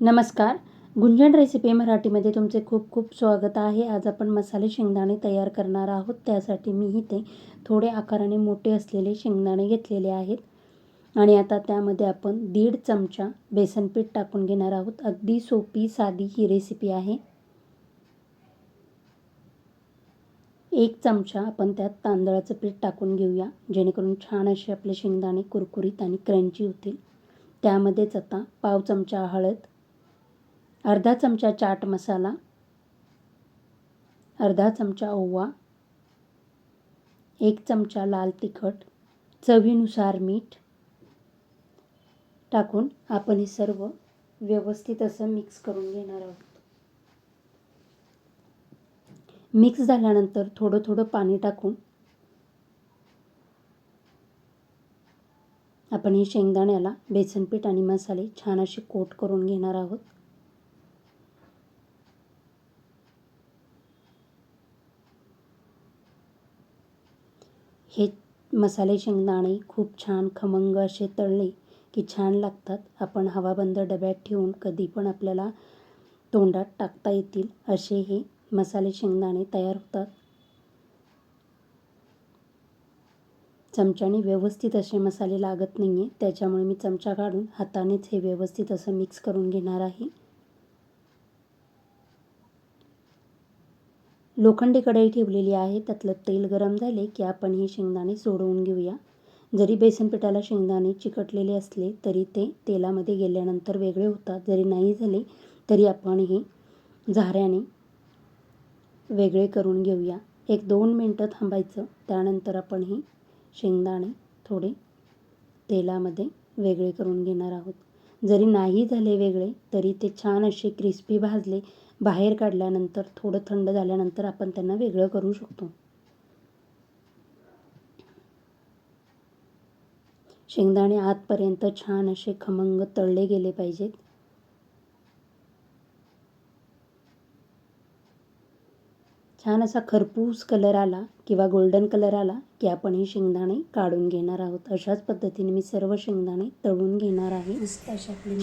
नमस्कार. गुंजन रेसिपी मराठीमध्ये तुमचे खूप खूप स्वागत आहे. आज आपण मसाले शेंगदाणे तयार करणार आहोत. त्यासाठी मी इथे थोडे आकाराने मोठे असलेले शेंगदाणे घेतलेले आहेत. आणि आता त्यामध्ये आपण दीड चमचा बेसन पीठ टाकून घेणार आहोत. अगदी सोपी साधी ही रेसिपी आहे. एक चमचा आपण त्यात तांदळाचं पीठ टाकून घेऊया. जेणेकरून छान असे आपले शेंगदाणे कुरकुरीत आणि क्रंची होतील. त्यामध्येच आता पाव चमचा हळद अर्धा चमचा चाट मसाला अर्धा चमचा ओवा एक चमचा लाल तिखट चवीनुसार मीठ टाकून आपण हे सर्व व्यवस्थित असं मिक्स करून घेणार आहोत. मिक्स झाल्यानंतर थोडं थोडं पाणी टाकून आपण हे शेंगदाण्याला बेसनपीठ आणि मसाले छान असे कोट करून घेणार आहोत. हे मसाले शेंगदाणे खूप छान खमंग असे तळले की छान लागतात. आपण हवाबंद डब्यात ठेवून कधी पण आपल्याला तोंडात टाकता येतील असे हे मसाले शेंगदाणे तयार होतात. चमच्याने व्यवस्थित असे मसाले लागत नाही आहे त्याच्यामुळे मी चमचा काढून हातानेच हे व्यवस्थित असं मिक्स करून घेणार आहे. लोखंडी कढई ठेवलेली आहे. त्यातलं तेल गरम झाले की आपण हे शेंगदाणे सोडवून घेऊया. जरी बेसन पिठाला शेंगदाणे चिकटलेले असले तरी ते तेलामध्ये गेल्यानंतर वेगळे होतात. जरी नाही झाले तरी आपण हे झाऱ्याने वेगळे करून घेऊया. एक दोन मिनटं थांबायचं. त्यानंतर आपण हे शेंगदाणे थोडे तेलामध्ये वेगळे करून घेणार आहोत. जरी नाही झाले वेगळे तरी ते छान असे क्रिस्पी भाजले बाहेर काढल्यानंतर थोडं थंड झाल्यानंतर आपण त्यांना वेगळं करू शकतो. शेंगदाणे आतपर्यंत छान असे खमंग तळले गेले पाहिजेत. छान असा खरपूस कलर आला किंवा गोल्डन कलर आला की आपण हे शेंगदाणे काढून घेणार आहोत. अशाच पद्धतीने मी सर्व शेंगदाणे तळून घेणार आहे.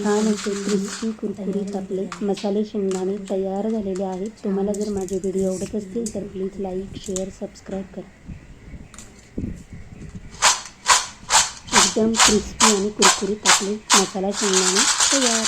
छान असे क्रिस्पी कुरकुरीत आपले मसाले शेंगदाणे तयार झालेले आहेत. तुम्हाला जर माझे व्हिडिओ आवडत असतील तर प्लीज लाईक शेअर सबस्क्राईब करा. एकदम क्रिस्पी आणि कुरकुरीत आपले मसाला शेंगदाणे तयार.